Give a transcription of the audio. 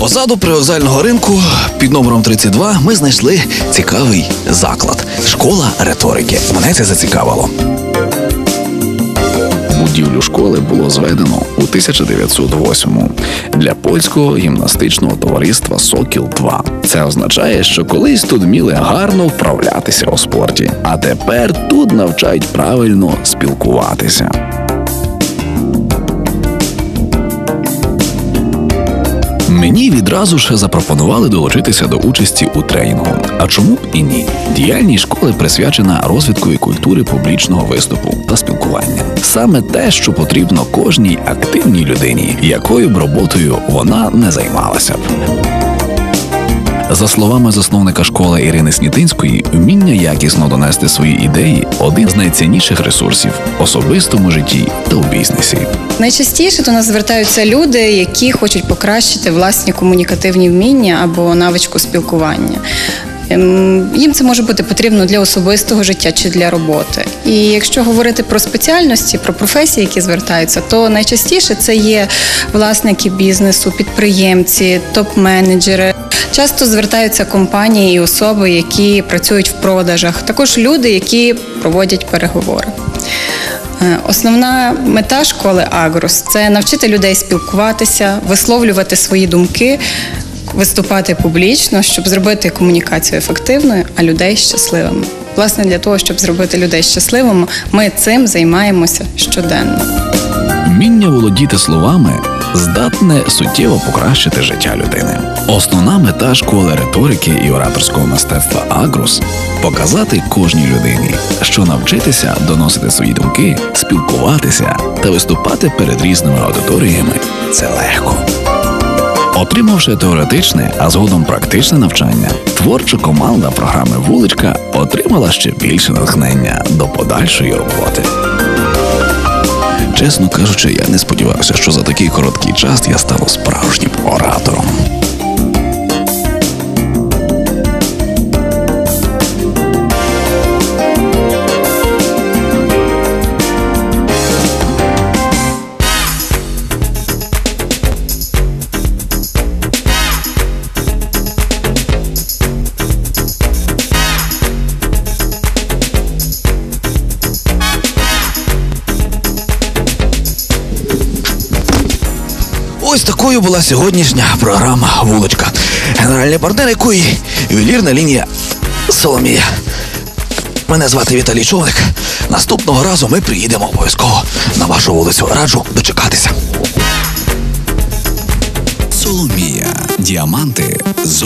Позаду привокзального ринку під номером 32 ми знайшли цікавий заклад школа риторики. Мене це зацікавило. Будівлю школи було зведено у 1908-му для польського гімнастичного товариства Сокіл 2 Це означає, що колись тут вміли гарно вправлятися у спорті, а тепер тут навчають правильно спілкуватися. Мені відразу ж запропонували долучитися до участі у тренінгу. А чому б і ні? Діяльність школи присвячена розвитку і культури публічного виступу та спілкування. Саме те, що потрібно кожній активній людині, якою б роботою вона не займалася б. За словами засновника школи Ірини Снітинської, вміння якісно донести свої ідеї один з найцінніших ресурсів особистому житті та у бізнесі. Найчастіше до нас звертаються люди, які хочуть покращити власні комунікативні вміння або навичку спілкування. Ем, Їм це може бути потрібно для особистого життя чи для роботи. І якщо говорити про спеціальності, про професії, які звертаються, то найчастіше це є власники бізнесу, підприємці, топ-менеджери. Часто звертаються компанії і особи, які працюють в продажах, також люди, які проводять переговори. Е, Основна мета школи Агрос це навчити людей спілкуватися, висловлювати свої думки, виступати публічно, щоб зробити комунікацію ефективною, а людей щасливими. Власне, для того, щоб зробити людей щасливими, ми цим займаємося щоденно. Вміння володіти словами здатне суттєво покращити життя людини. Основна мета школи риторики і ораторського мистецтва Агрос показати кожній людині, що навчитися доносити свої думки, спілкуватися та виступати перед різними аудиторіями це легко. Отримавши теоретичне, а згодом практичне навчання, творча команда програми Вуличка отримала ще більше натхнення до подальшої роботи. Чесно кажучи, я не сподівався, що за такий короткий час я стану справжнім оратором. Ось такою була сьогоднішня програма Вуличка. Генеральний партнер якої ювелірна лінія Соломія. Мене звати Віталій Човник. Наступного разу ми приїдемо обов'язково на вашу вулицю. Раджу дочекатися. Соломія. Діаманти з